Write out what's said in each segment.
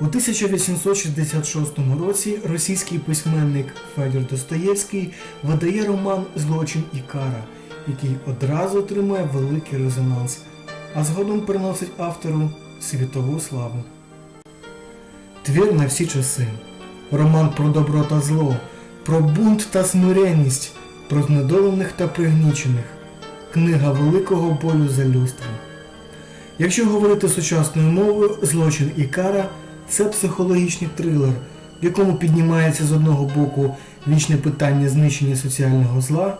У 1866 році російський письменник Федір Достоєвський видає роман Злочин і кара, який одразу отримує великий резонанс, а згодом приносить автору світову славу. Твір на всі часи. Роман про добро та зло, про бунт та смиренність, про знедолених та пригнічених. Книга великого бою за людство. Якщо говорити сучасною мовою, злочин і кара це психологічний трилер, в якому піднімається з одного боку вічне питання знищення соціального зла,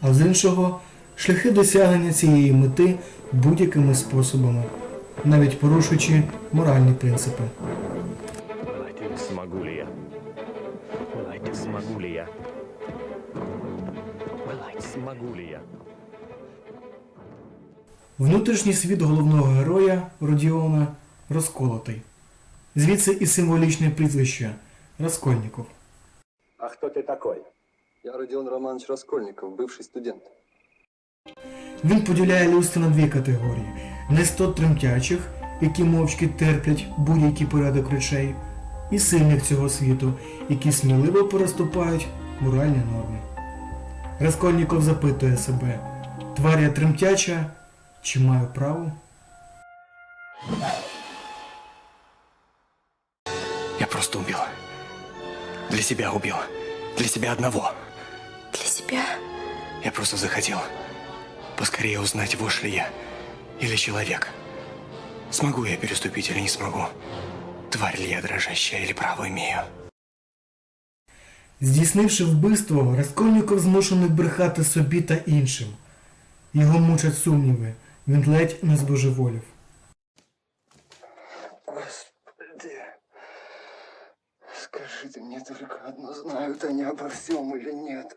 а з іншого шляхи досягнення цієї мети будь-якими способами, навіть порушуючи моральні принципи. Смогу ли я? Смогу ли я? Смогу ли я? Внутрішній світ головного героя Родіона розколотий. Звідси і символічне прізвище Раскольніков. А кто ты такой? Я Родион Романович Раскольников, бывший студент. Він поділяє людство на дві категорії: нестот тремтячих, які мовчки терплять будь-який порядок речей, і сильних цього світу, які сміливо переступають моральні норми. Раскольніков запитує себе, тварь я тремтяча, чи маю право? просто убил. Для себя убил. Для себя одного. Для себя? Я просто захотел поскорее узнать, вошь ли я или человек. Смогу я переступить или не смогу. Тварь ли я дрожащая или право имею. Здійснивши вбивство, Раскольніков змушений брехати собі та іншим. Його мучать сумніви, він ледь не збожеволів. Скажите мне только одно, знают они обо всем или нет?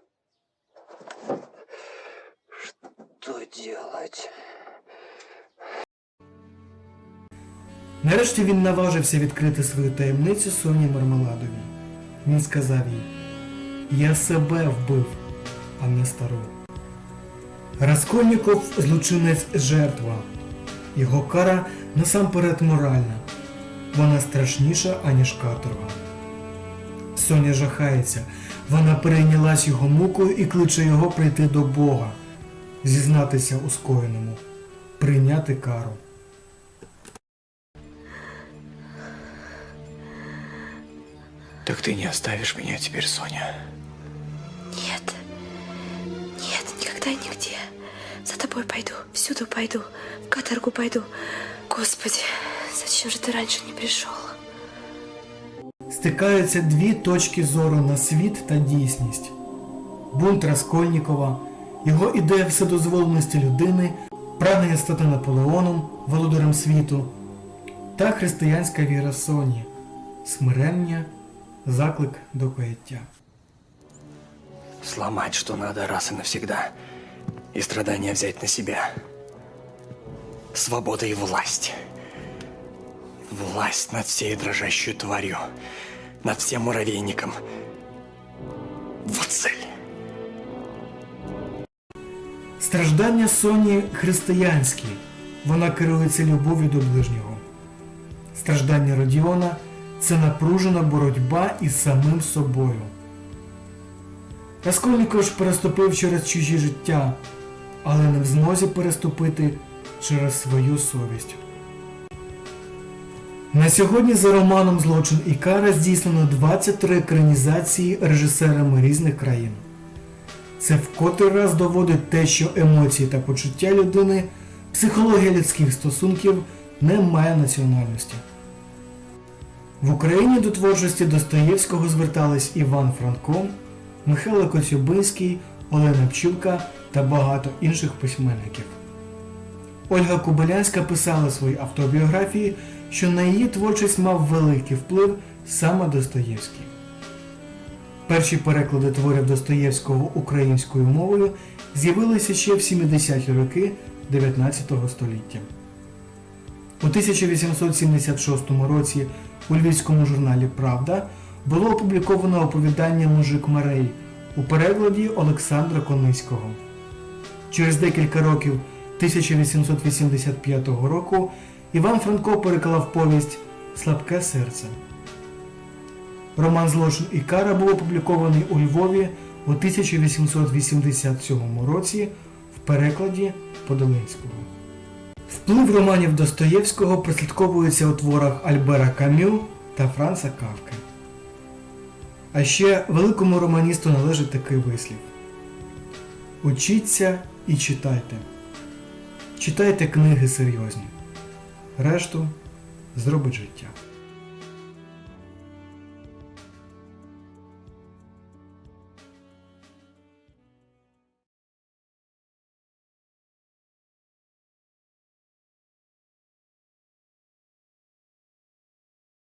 Что делать? Нарешті він наважився відкрити свою таємницю Соні Мармеладовій. Він сказав їй: Я себе вбив, а не стару. Раскольніков злочинець жертва. Його кара насамперед моральна. Вона страшніша, аніж каторга. Соня жахається. Вона перейнялась його мукою і кличе його прийти до Бога, зізнатися у скоєному, прийняти кару. Так ты не оставишь меня теперь, Соня. Нет. Нет, никогда и нигде. За тобой пойду, всюду пойду, в каторгу пойду. Господи, зачем же ты раньше не пришел? Стикаються дві точки зору на світ та дійсність. Бунт Раскольнікова, його ідея вседозволеності людини, прагнення стати Наполеоном, володарем світу, та християнська віра Соні, смирення, заклик до каяття. Сломать, что надо раз и навсегда. И страдания взять на себя. Свобода и власть. Власть над всей дрожащей тварью. Над всем муравейником. Вот цель. Страждання Соні християнські, вона керується любов'ю до ближнього. Страждання Родіона це напружена боротьба із самим собою. Раскольніков ж переступив через чужі життя, але не в змозі переступити через свою совість. На сьогодні за романом Злочин і кара здійснено 23 екранізації режисерами різних країн. Це в котрий раз доводить те, що емоції та почуття людини, психологія людських стосунків не має національності. В Україні до творчості Достоєвського звертались Іван Франко, Михайло Коцюбинський, Олена Пчілка та багато інших письменників. Ольга Кубилянська писала в своїй автобіографії, що на її творчість мав великий вплив саме Достоєвський. Перші переклади творів Достоєвського українською мовою з'явилися ще в 70-ті роки 19 століття. У 1876 році у львівському журналі Правда було опубліковано оповідання Мужик Марей у перекладі Олександра Кониського. Через декілька років 1885 року Іван Франко переклав повість Слабке серце. Роман Злочин і кара був опублікований у Львові у 1887 році в перекладі Подолинського. Вплив романів Достоєвського прослідковується у творах Альбера Камю та Франца Кавки. А ще великому романісту належить такий вислів. Учіться і читайте. Читайте книги серйозні. Решту зробить життя.